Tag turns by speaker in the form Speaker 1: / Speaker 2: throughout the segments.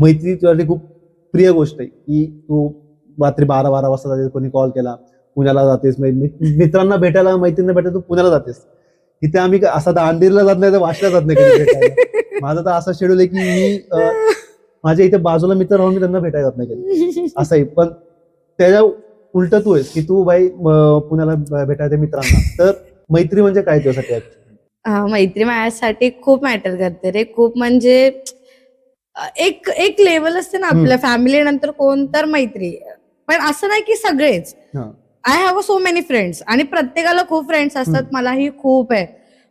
Speaker 1: मैत्री तुझ्यासाठी खूप प्रिय गोष्ट आहे की तू रात्री बारा बारा वाजता जाते कोणी कॉल केला पुण्याला जातेस मित्रांना भेटायला मैत्रिणींना भेटायला तू पुण्याला जातेस. इथे आम्ही असं दांडेरला जात नाही तर वाशीला जात नाही माझं तर असं शेड्यूल आहे की मी माझ्या इथे बाजूला मित्र राहून मी त्यांना भेटायला जात नाही असं आहे. पण त्याच्या उलट तू आहेस की तू बाई पुण्याला भेटायचं मित्रांना. तर मैत्री म्हणजे काय तुझ्यासाठी?
Speaker 2: हा, मैत्री माझ्यासाठी खूप मॅटर करते रे. खूप म्हणजे एक एक लेवल असते ना आपल्या फॅमिली नंतर कोण तर मैत्री. पण असं नाही की सगळेच. I have so many friends आणि प्रत्येकाला खूप फ्रेंड्स असतात. मलाही खूप आहे.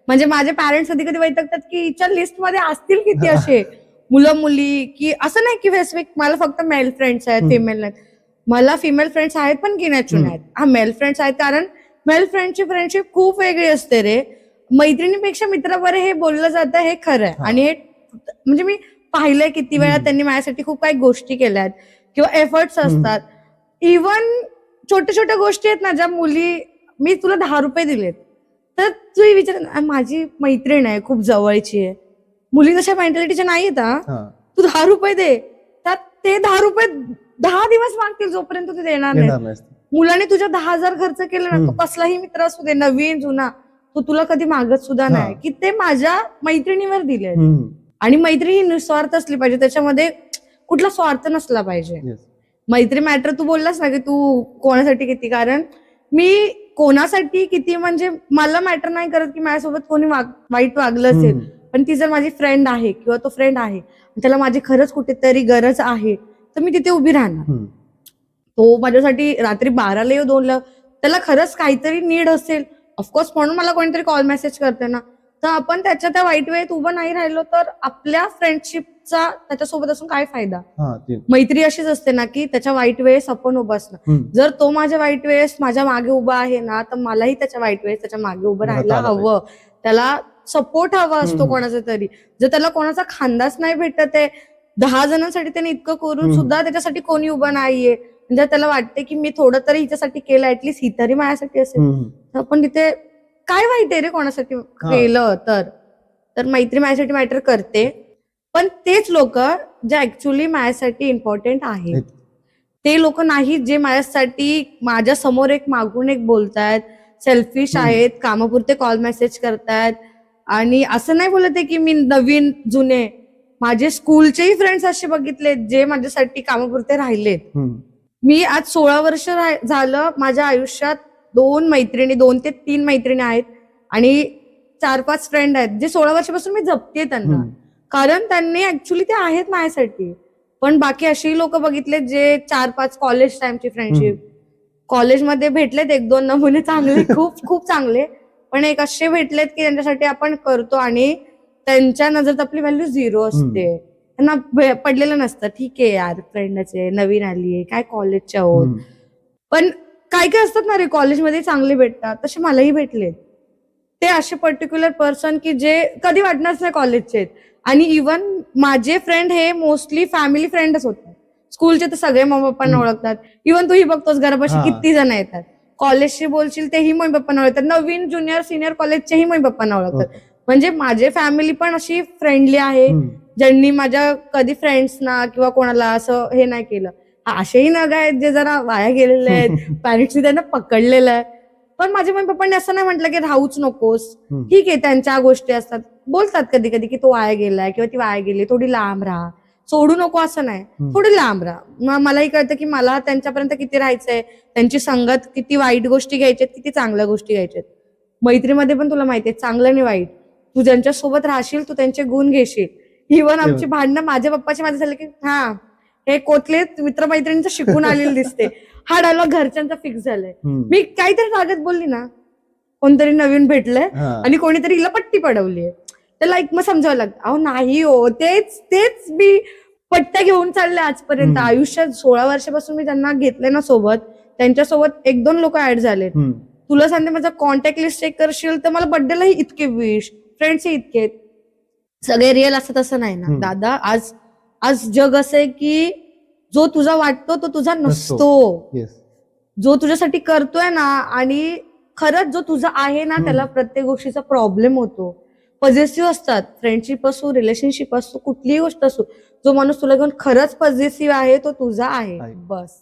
Speaker 2: म्हणजे माझे पॅरेंट्स कधी कधी वैतकतात की हिच्या लिस्टमध्ये असतील किती असे? मुलं मुली की असं नाही की स्पेसिफिक मला फक्त मेल फ्रेंड्स आहेत. फिमेल नाहीत. मला फिमेल फ्रेंड्स आहेत पण गिण्याचून
Speaker 1: हम्म.
Speaker 2: आहेत हा मेल फ्रेंड्स आहेत कारण मेल फ्रेंडची फ्रेंडशिप खूप वेगळी असते रे. मैत्रिणीपेक्षा मित्राबरोबर हे बोललं जातं हे खरं आहे. आणि हे म्हणजे मी पाहिलंय किती वेळा. त्यांनी माझ्यासाठी खूप काही गोष्टी केल्यात किंवा एफर्ट्स. असतात इवन छोट्या छोट्या गोष्टी आहेत ना ज्या मुली मी तुला दहा रुपये दिलेत तर तू विचार "आ, माझी मैत्रीण आहे खूप जवळची आहे मुली तशा मेंटॅलिटीच्या नाही आहेत हा. तू दहा रुपये दे त्यात ते दहा रुपये दहा दिवस मागतील जोपर्यंत तू देणार नाही. मुलाने तुझ्या दहा हजार खर्च केले ना तो. कसलाही मित्र असू दे नवीन जुना तो तुला कधी मागत सुद्धा. नाही की ते माझ्या मैत्रिणीवर दिले. आणि मैत्री ही निस्वार्थ असली पाहिजे. त्याच्यामध्ये कुठला स्वार्थ नसला पाहिजे.
Speaker 1: Yes.
Speaker 2: मैत्री मॅटर तू बोललास ना की तू कोणासाठी किती? कारण मी कोणासाठी किती म्हणजे मला मॅटर नाही करत की माझ्यासोबत कोणी वाग- वाईट वागलं असेल. पण ती जर माझी फ्रेंड आहे किंवा तो फ्रेंड आहे त्याला माझी खरंच कुठेतरी गरज आहे तर मी तिथे उभी राहणार. तो माझ्यासाठी रात्री बाराला येऊ दोनला त्याला खरंच काहीतरी नीड असेल. ऑफकोर्स म्हणून मला कोणीतरी कॉल मेसेज करते ना. तर आपण त्याच्या त्या वाईट वेळेत उभं नाही राहिलो तर आपल्या फ्रेंडशिपचा त्याच्यासोबत असून काय फायदा
Speaker 1: हा, ते.
Speaker 2: मैत्री अशीच असते ना की त्याच्या वाईट वेळेस आपण उभं असणं
Speaker 1: हम्म.
Speaker 2: जर तो माझ्या वाईट वेळेस माझ्या मागे उभा आहे ना तर मलाही त्याच्या वाईट वेळेस त्याच्यामागे उभं
Speaker 1: राहता
Speaker 2: राहायला
Speaker 1: आलं
Speaker 2: हवं त्याला सपोर्ट हवा असतो
Speaker 1: हम्म.
Speaker 2: कोणाचा तरी जर त्याला कोणाचा खांदाच नाही भेटत आहे दहा जणांसाठी त्याने इतकं करून
Speaker 1: हम्म.
Speaker 2: सुद्धा त्याच्यासाठी कोणी उभं नाहीये जर त्याला वाटते की मी थोडं तरी हिच्यासाठी केलं ऍटलीस्ट ही तरी माझ्यासाठी असेल
Speaker 1: हम्म.
Speaker 2: तर आपण तिथे काय वाईट आहे रे कोणासाठी केलं तर? तर मैत्री माझ्यासाठी मॅटर करते. पण तेच लोक जे ऍक्च्युली माझ्यासाठी इम्पॉर्टंट आहेत. ते लोक नाही जे माझ्यासाठी माझ्यासमोर एक मागून एक बोलतायत सेल्फिश. आहेत कामापुरते कॉल मेसेज करतायत. आणि असं नाही बोलत आहे की मी नवीन जुने. माझे स्कूलचेही फ्रेंड्स असे बघितले जे माझ्यासाठी कामापुरते राहिलेत. मी आज सोळा वर्ष झालं माझ्या आयुष्यात दोन मैत्रिणी दोन ते तीन मैत्रिणी आहेत आणि चार पाच फ्रेंड आहेत जे सोळा वर्षापासून मी जपते त्यांना. कारण त्यांनी ऍक्च्युली ते आहेत माझ्यासाठी. पण बाकी अशी लोक बघितले जे चार पाच कॉलेज टाइमची फ्रेंडशिप कॉलेजमध्ये भेटलेत एक दोन नमुने चांगले खूप खूप चांगले. पण एक असे भेटलेत की त्यांच्यासाठी आपण करतो आणि त्यांच्या नजरेत आपली व्हॅल्यू झिरो असते. त्यांना पडलेलं नसतं. ठीक आहे यार फ्रेंडच नवीन आली आहे काय कॉलेजच्या आहोत.
Speaker 1: हम्म.
Speaker 2: पण काय काय असतात ना रे कॉलेजमध्ये चांगले भेटतात तसे मलाही भेटले. ते असे पर्टिक्युलर पर्सन की जे कधी वाटणारच नाही कॉलेजचे आहेत. आणि इवन माझे फ्रेंड हे मोस्टली फॅमिली फ्रेंडच होतात. स्कूलचे तर सगळे मम्मी पप्पांना. ओळखतात. इवन तूही बघतोस घरापाशी. किती जण येतात. कॉलेजशी बोलशील तेही मम्मी पप्पांना ओळखतात. नवीन ज्युनियर सिनियर कॉलेजचेही मम्मी पप्पांना ओळखतात म्हणजे माझे फॅमिली पण अशी फ्रेंडली आहे. ज्यांनी माझ्या कधी फ्रेंड्सना किंवा कोणाला असं हे नाही केलं. असेही नग आहेत जे जरा वाया गेलेले आहेत. पॅरेंट्सनी त्यांना पकडलेलं आहे. पण माझ्या मम्मी पप्पांनी असं नाही म्हटलं की राहूच नकोस. ठीक आहे त्यांच्या गोष्टी असतात. बोलतात कधी कधी की तो वाया गेलाय किंवा ती वाया गेली थोडी लांब राहा. सोडू नको असं नाही. थोडी लांब राहा. मलाही कळतं की मला त्यांच्यापर्यंत किती राहायचंय. त्यांची संगत किती वाईट गोष्टी घ्यायच्यात किती चांगल्या गोष्टी घ्यायच्यात मैत्रीमध्ये पण तुला माहितीये चांगलं आणि वाईट. तू ज्यांच्या सोबत राहशील तू त्यांचे गुण घेशील. इव्हन आमची भांडणं माझ्या पप्पाची माझे झाले की हा. हे कोतले मित्रमैत्रिणींचं शिकून आलेलं दिसते हा डायलॉग घरच्यांचा फिक्स झालाय. मी काहीतरी रागत बोलली ना कोणतरी नवीन भेटलंय. आणि कोणीतरी हिला पट्टी पडवली तर लाईक मग समजावं लागतं अहो नाही हो तेच तेच मी पट्ट्या घेऊन चालले आजपर्यंत. आयुष्यात सोळा वर्षापासून मी त्यांना घेतले ना सोबत त्यांच्यासोबत एक दोन लोक ऍड झालेत
Speaker 1: हम्म.
Speaker 2: तुला सांगते माझा कॉन्टॅक्ट लिस्ट चेक करशील तर मला बर्थडेलाही इतके विश फ्रेंड्सही इतके. सगळे रिअल असतात असं नाही ना. दादा आज आज जग असं आहे की जो तुझा वाटतो तो तुझा
Speaker 1: नसतो. Yes.
Speaker 2: जो तुझ्यासाठी करतोय ना आणि खरंच जो तुझा आहे ना. त्याला प्रत्येक गोष्टीचा प्रॉब्लेम होतो पॉझिटिव्ह असतात फ्रेंडशिप असो रिलेशनशिप असो कुठलीही गोष्ट असो जो माणूस तुला घेऊन खरंच पॉझिटिव्ह आहे तो तुझा
Speaker 1: आहे.
Speaker 2: बस